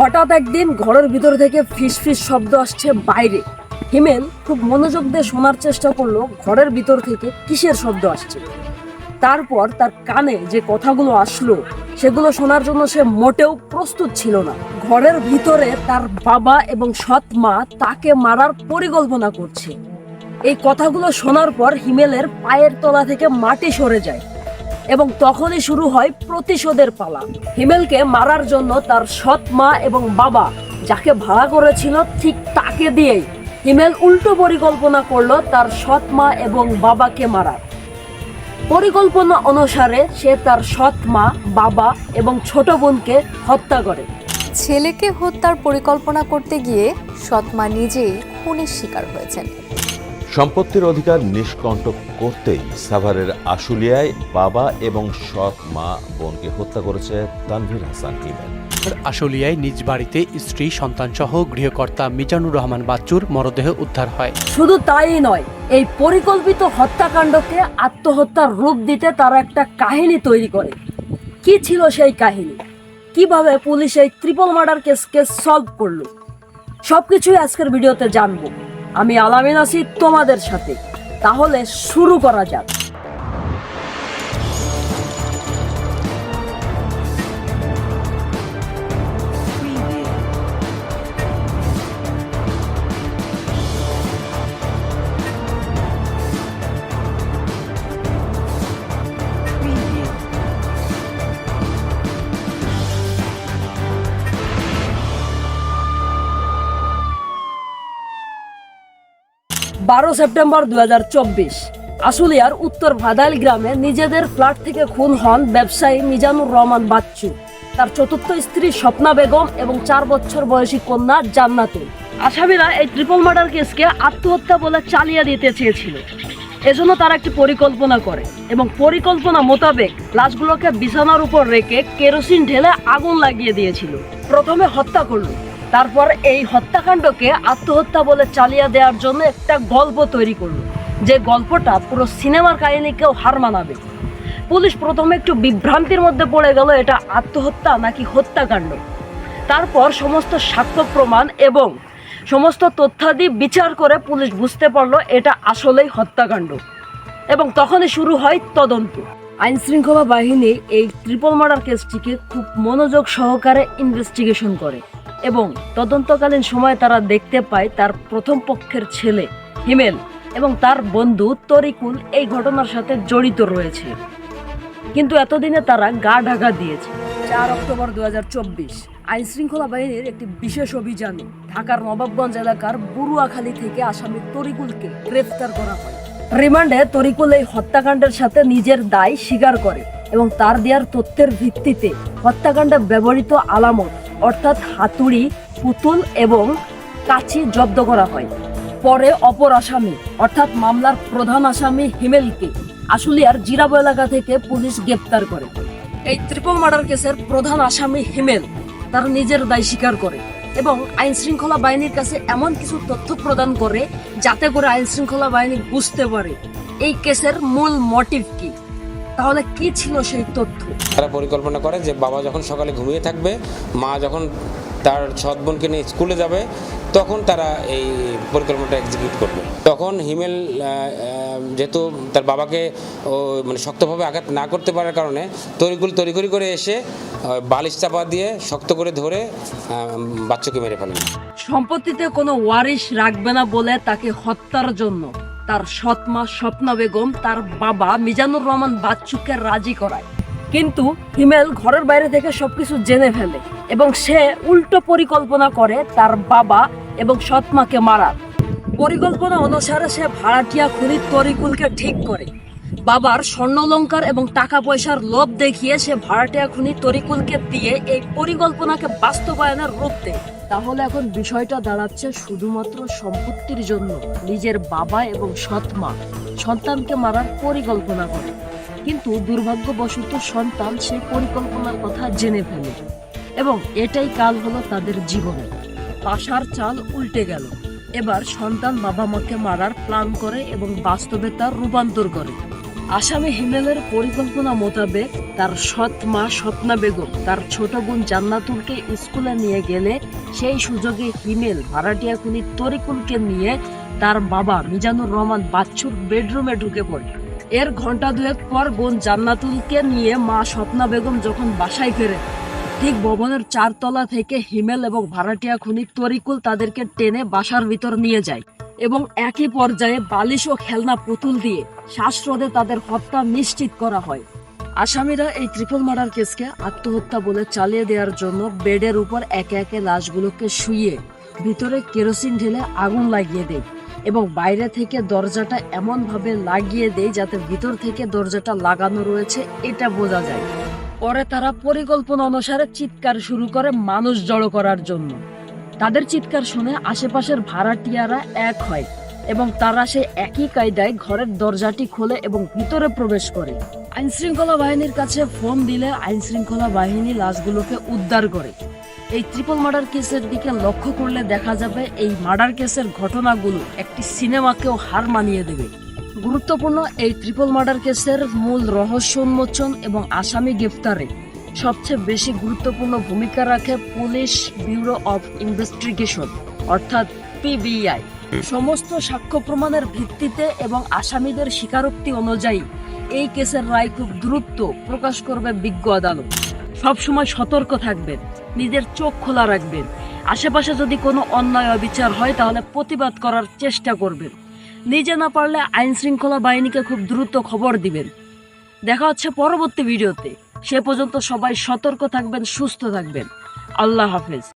হঠাৎ একদিন ঘরের ভিতর থেকে ফিস ফিস শব্দ আসছে বাইরে। হিমেল খুব মনোযোগ দিয়ে শোনার চেষ্টা করল, ঘরের ভিতর থেকে কিসের শব্দ আসছে। তারপর তার কানে যে কথাগুলো আসলো, সেগুলো শোনার জন্য সে মোটেও প্রস্তুত ছিল না। ঘরের ভিতরে তার বাবা এবং সৎ মা তাকে মারার পরিকল্পনা করছে। এই কথাগুলো শোনার পর হিমেলের পায়ের তলা থেকে মাটি সরে যায়। এবং তখনই শুরু হয় প্রতিশোধের পালা। হিমেলকে মারার জন্য তার সৎ মা এবং বাবা, যাকে ভাড়া করেছিল ঠিক তাকে দিয়েই। হিমেল উল্টো পরিকল্পনা করল তার সৎ মা এবং বাবাকে মারার। পরিকল্পনা অনুসারে সে তার সৎ মা, বাবা এবং ছোট বোনকে হত্যা করে। ছেলেকে হত্যার পরিকল্পনা করতে গিয়ে সৎমা নিজেই খুনের শিকার হয়েছেন। সম্পত্তির অধিকার নিষ্কণ্টক করতেই সাভারের আশুলিয়ায় বাবা এবং সৎ মা বোনকে হত্যা করেছে তানভীর হাসান হিমেল আশুলিয়ায় নিজ বাড়িতে স্ত্রী সন্তানসহ গৃহকর্তা মিজানুর রহমান বাচ্চুর মরদেহ উদ্ধার হয়। শুধু তাই নয় এই পরিকল্পিত হত্যাকাণ্ডকে আত্মহত্যার রূপ দিতে তারা একটা কাহিনী তৈরি করে। কি ছিল সেই কাহিনী? কীভাবে পুলিশ এই ট্রিপল মার্ডার কেসকে সলভ করল? সবকিছুই আজকের ভিডিওতে জানব। আমি আলামিন আছি তোমাদের সাথে। তাহলে শুরু করা যাক। বারো সেপ্টেম্বর দু আশুলিয়ার উত্তর ভাদাইল গ্রামে নিজেদের ফ্ল্যাট থেকে খুন হন ব্যবসায়ী মিজানুর রহমান বাচ্চু। তার চতুর্থ স্ত্রী স্বপ্না বেগম এবং চার বছর বয়সী কন্যা জান্নাতুল। আসামিরা এই ট্রিপল মার্ডার কেসকে আত্মহত্যা বলে চালিয়ে দিতে চেয়েছিল। এজন্য তারা একটি পরিকল্পনা করে এবং পরিকল্পনা মোতাবেক লাশগুলোকে বিছানার উপর রেখে কেরোসিন ঢেলে আগুন লাগিয়ে দিয়েছিল। প্রথমে হত্যা করল। তারপর এই হত্যাকাণ্ডকে আত্মহত্যা বলে চালিয়ে দেওয়ার জন্য একটা গল্প তৈরি করল। যে গল্পটা পুরো সিনেমার কাহিনীকেও হার মানাবে। পুলিশ প্রথমে একটু বিভ্রান্তির মধ্যে পড়ে গেল, এটা আত্মহত্যা নাকি হত্যাকাণ্ড? তারপর সমস্ত সাক্ষ্য প্রমাণ এবং সমস্ত তথ্যাদি বিচার করে পুলিশ বুঝতে পারল এটা আসলেই হত্যাকাণ্ড। এবং তখনই শুরু হয় তদন্ত। আইন শৃঙ্খলা বাহিনী এই ট্রিপল মার্ডার কেসটিকে খুব মনোযোগ সহকারে ইনভেস্টিগেশন করে। এবং তদন্তকালীন সময় তারা দেখতে পায় তার প্রথম পক্ষের ছেলে, হিমেল, এবং তার বন্ধু তরিকুল এই ঘটনার সাথে জড়িত রয়েছে। কিন্তু এতদিনে তারা গা ঢাকা দিয়েছে। চার অক্টোবর দু আইন শৃঙ্খলা বাহিনীর একটি বিশেষ অভিযানে। ঢাকার নবাবগঞ্জ এলাকার বুরুয়াখালী থেকে আসামি তরিকুলকে গ্রেফতার করা হয়। রিমান্ডে তরিকুল এই হত্যাকাণ্ডের সাথে নিজের দায় স্বীকার করে এবং তার দেওয়ার তথ্যের ভিত্তিতে হত্যাকাণ্ডে ব্যবহৃত আলামত অর্থাৎ হাতুড়ি, পুতুল এবং কাছি জব্দ করা হয়। পরে অপর আসামি, অর্থাৎ মামলার প্রধান আসামি হিমেলকে আশুলিয়ার জিরাবো এলাকা থেকে পুলিশ গ্রেপ্তার করে। এই ত্রিপল মার্ডার কেসের প্রধান আসামি হিমেল তার নিজের দায় স্বীকার করে এবং আইন শৃঙ্খলা বাহিনীর কাছে এমন কিছু তথ্য প্রদান করে যাতে করে আইন শৃঙ্খলা বাহিনী বুঝতে পারে এই কেসের মূল মোটিভ কি। তাহলে কি ছিল সেই তথ্য? তারা পরিকল্পনা করে যে বাবা যখন সকালে ঘুমিয়ে থাকবে মা যখন তার সৎ বোনকে নিয়ে স্কুলে যাবে তখন তারা এই পরিকল্পনাটা এক্সিকিউট করবে। তখন হিমেল যেহেতু তার বাবাকে ও মানে শক্তভাবে আঘাত না করতে পারার কারণে তরিগুল তরিগরি করে এসে বালিশ চাপা দিয়ে শক্ত করে ধরে বাচ্চাকে মেরে ফেলেন সম্পত্তিতে কোনো ওয়ারিশ রাখবে না বলে তাকে হত্যার জন্য। তার সৎমা স্বপ্না বেগম, তার বাবা মিজানুর রহমান বাচ্চুকে রাজি করায়। কিন্তু হিমেল ঘরের বাইরে থেকে সবকিছু জেনে ফেলে এবং সে উল্টো পরিকল্পনা করে তার বাবা এবং সৎমাকে মারার। পরিকল্পনা অনুসারে সে ভাড়াটিয়া খুনি তরিকুলকে ঠিক করে। বাবার স্বর্ণলঙ্কার এবং টাকা পয়সার লোভ দেখিয়ে সে ভাড়াটিয়া খুনি তরিকুলকে দিয়ে এই পরিকল্পনাকে বাস্তবায়নের রূপ দেয়। তাহলে এখন বিষয়টা দাঁড়াচ্ছে শুধুমাত্র সম্পত্তির জন্য, নিজের বাবা এবং সৎ মা। সন্তানকে মারার পরিকল্পনা করে। কিন্তু দুর্ভাগ্যবশত সন্তান সেই পরিকল্পনার কথা জেনে ফেলে। এবং এটাই কাল হলো তাদের জীবনে। পাশার চাল উল্টে গেল। এবার সন্তান বাবা মাকে মারার প্ল্যান করে এবং বাস্তবে তার রূপান্তর করে। আসামি হিমেলের পরিকল্পনা মোতাবেক তার সৎ মা স্বপ্না বেগম, তার ছোট বোন জান্নাতুলকে স্কুলে নিয়ে গেলে সেই সুযোগে হিমেল ভাড়াটিয়া খুনি তরিকুলকে নিয়ে তার বাবা মিজানুর রহমান বাচ্চুর বেডরুমে ঢুকে পড়ে। এর ঘণ্টা দুয়েক পর বোন জান্নাতুলকে নিয়ে মা স্বপ্না বেগম যখন বাসায় ফেরে, ঠিক ভবনের চারতলা থেকে হিমেল এবং ভাড়াটিয়া খুনি তরিকুল তাদেরকে টেনে বাসার ভিতর নিয়ে যায়। এবং একই পর্যায়ে বালিশ ও খেলনা পুতুল দিয়ে শ্বাসরোধে তাদের হত্যা নিশ্চিত করা হয়। আসামিরা এই ট্রিপল মার্ডার কেসকে আত্মহত্যা বলে চালিয়ে দেওয়ার জন্য বেডের উপর একে একে লাশগুলোকে শুইয়ে ভিতরে কেরোসিন ঢেলে আগুন লাগিয়ে দেয় এবং বাইরে থেকে দরজাটা এমনভাবে লাগিয়ে দেয় যাতে ভিতর থেকে দরজাটা লাগানো রয়েছে, এটা বোঝা যায়। পরে তারা পরিকল্পনা অনুসারে চিৎকার শুরু করে মানুষ জড়ো করার জন্য। তাদের চিৎকার শুনে আশেপাশের ভাড়াটিয়ারা এক হয় এবং তারা সেই একই কায়দায় ঘরের দরজাটি খোলে এবং ভিতরে প্রবেশ করে। আইন শৃঙ্খলা বাহিনীর কাছে ফোন দিলে আইন শৃঙ্খলা বাহিনী লাশগুলোকে উদ্ধার করে। এই ট্রিপল মার্ডার কেসের দিকে লক্ষ্য করলে দেখা যাবে এই মার্ডার কেসের ঘটনাগুলো একটি সিনেমাকেও হার মানিয়ে দেবে। গুরুত্বপূর্ণ এই ট্রিপল মার্ডার কেসের মূল রহস্য উন্মোচন এবং আসামি গ্রেফতারে সবচেয়ে বেশি গুরুত্বপূর্ণ ভূমিকা রাখে পুলিশ ব্যুরো অফ ইনভেস্টিগেশন অর্থাৎ পিবিআই। সমস্ত সাক্ষ্য প্রমাণের ভিত্তিতে এবং আসামিদের স্বীকারোক্তি অনুযায়ী এই কেসের রায় খুব দ্রুত প্রকাশ করবে বিজ্ঞ আদালত। সবসময় সতর্ক থাকবেন নিজের চোখ খোলা রাখবেন। আশেপাশে যদি কোনো অন্যায় অবিচার হয় তাহলে প্রতিবাদ করার চেষ্টা করবেন। নিজে না পারলে আইন শৃঙ্খলা বাহিনীকে খুব দ্রুত খবর দিবেন। দেখা হচ্ছে পরবর্তী ভিডিওতে। সে পর্যন্ত সবাই সতর্ক থাকবেন সুস্থ থাকবেন। আল্লাহ হাফেজ।